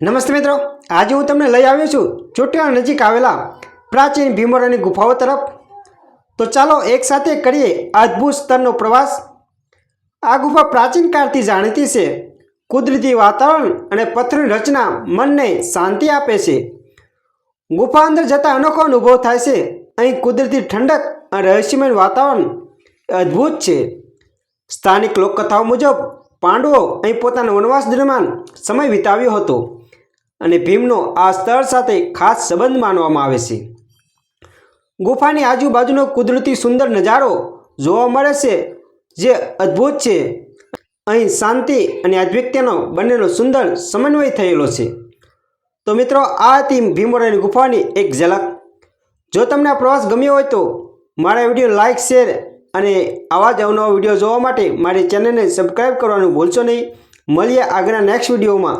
નમસ્તે મિત્રો, આજે હું તમને લઈ આવ્યો છું ચોટીલા નજીક આવેલા પ્રાચીન ભીમરાની ગુફાઓ તરફ. તો ચાલો એક સાથે કરીએ અદ્ભુત સ્તરનો પ્રવાસ. આ ગુફા પ્રાચીન કાળથી જાણીતી છે. કુદરતી વાતાવરણ અને પથ્થરની રચના મનને શાંતિ આપે છે. ગુફા અંદર જતા અનોખો અનુભવ થાય છે. અહીં કુદરતી ઠંડક અને રહસ્યમય વાતાવરણ અદ્ભુત છે. સ્થાનિક લોકકથાઓ મુજબ પાંડવો અહીં પોતાના વનવાસ દરમિયાન સમય વિતાવ્યો હતો. અને ભીમનો આ સ્થળ સાથે ખાસ સંબંધ માનવામાં આવે છે. ગુફાની આજુબાજુનો કુદરતી સુંદર નજારો જોવા મળે છે, જે અદ્ભુત છે. અહીં શાંતિ અને આધ્યાત્મિકતાનો બંનેનો સુંદર સમન્વય થયેલો છે. તો મિત્રો, આ હતી ભીમોરાની ગુફાની એક ઝલક. જો તમને આ પ્રવાસ ગમ્યો હોય તો મારા વીડિયો લાઇક શેર અને આવા જ અવનવા વીડિયો જોવા માટે મારી ચેનલને સબસ્ક્રાઈબ કરવાનું ભૂલશો નહીં. મળીએ આગળના નેક્સ્ટ વિડીયોમાં.